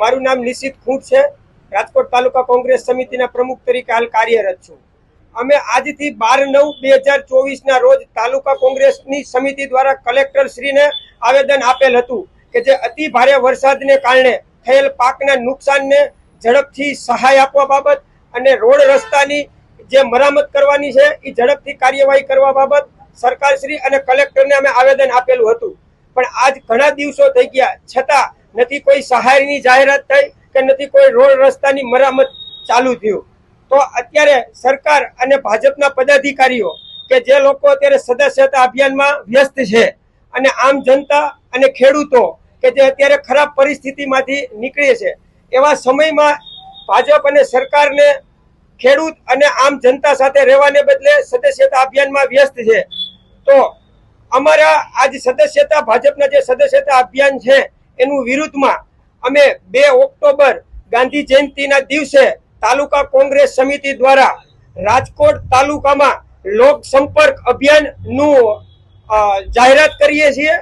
મારું નામ નિશિત ખૂંટ છે. રાજકોટ તાલુકા કોંગ્રેસ સમિતિના પ્રમુખ તરીકે હાલ કાર્યરત છું. અમે આજથી બાર નવ બે હજાર ચોવીસના રોજ તાલુકા કોંગ્રેસની સમિતિ દ્વારા કલેક્ટર શ્રીને આવેદન આપેલ હતું કે જે અતિ ભારે વરસાદને કારણે થયેલ પાકના નુકસાનને ઝડપથી સહાય આપવા બાબત અને રોડ રસ્તાની જે મરામત કરવાની છે એ ઝડપથી કાર્યવાહી કરવા બાબત સરકારશ્રી અને કલેક્ટરને અમે આવેદન આપેલું હતું. પણ આજ ઘણા દિવસો થઈ ગયા. છતાં નથી કોઈ સહાયની જાહેરાત થઈ કે નથી કોઈ રોડ રસ્તાની મરામત ચાલુ થયું. તો અત્યારે સરકાર અને ભાજપના પદાધિકારીઓ કે જે લોકો અત્યારે સદસ્યતા અભિયાનમાં વ્યસ્ત છે અને આમ જનતા અને ખેડૂતો કે જે અત્યારે ખરાબ પરિસ્થિતિમાંથી નીકળે છે, એવા સમયમાં ભાજપ અને સરકારને ખેડૂત અને આમ જનતા સાથે રહેવાને બદલે સદસ્યતા અભિયાનમાં વ્યસ્ત છે. તો અમારા આજ સદસ્યતા ભાજપના જે સદસ્યતા અભિયાન છે એનું વિરુદ્ધમાં અમે બે ઓક્ટોબર ગાંધી જયંતિના દિવસે તાલુકા કોંગ્રેસ સમિતિ દ્વારા રાજકોટ તાલુકામાં લોક સંપર્ક અભિયાનનું જાહેરાત કરીએ છીએ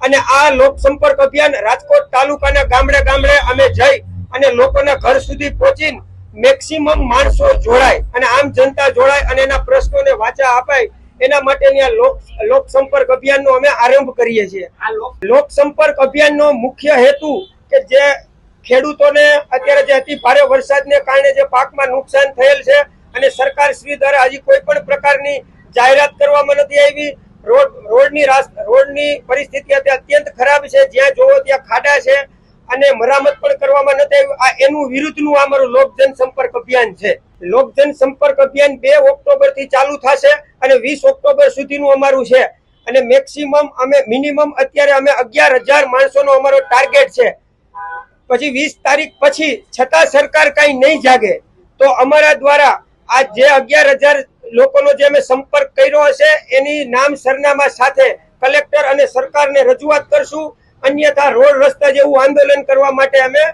અને આ લોક સંપર્ક અભિયાન રાજકોટ તાલુકાના ગામડે ગામડે અમે જઈ અને લોકોના ઘર સુધી પહોંચીને મેક્સિમમ માણસો જોડાય અને આમ જનતા જોડાય અને એના પ્રશ્નોને વાચા અપાય એના માટેની આ લોક લોક સંપર્ક અભિયાનનો અમે આરંભ કરીએ છીએ. લોક સંપર્ક અભિયાનનો મુખ્ય હેતુ કે જે ખેડૂતોને અત્યારે જે અતિ ભારે વરસાદને કારણે જે પાકમાં નુકસાન થયેલ છે અને સરકાર શ્રી દ્વારા હજી કોઈ પણ પ્રકારની જાહેરાત કરવામાં નથી આવી. રોડ રોડની રોડની પરિસ્થિતિ અત્યારે અત્યંત ખરાબ છે. જ્યાં જોવો ત્યાં ખાડા છે. અને મરામત પણ કરવામાં નથી આવ્યું. આ એનું વિરુદ્ધનું આ અમારું લોક જનસંપર્ક અભિયાન છે. લોક જનસંપર્ક અભિયાન બે ઓક્ટોબરથી ચાલુ થશે અને વીસ ઓક્ટોબર સુધીનું અમારું છે. અને મેક્સિમમ અમે, મિનિમમ અત્યારે અમે અગિયાર હજાર માણસોનો અમારો ટાર્ગેટ છે. પછી વીસ તારીખ પછી છતાં સરકાર કઈ નહીં જાગે, તો અમારા દ્વારા આ જે અગિયાર હજાર લોકોનો જે અમે સંપર્ક કર્યો હશે, એની નામ સરનામા સાથે કલેક્ટર અને સરકારને રજૂઆત કરશું. અન્યથા રોડ રસ્તા જેવું આંદોલન કરવા માટે અમે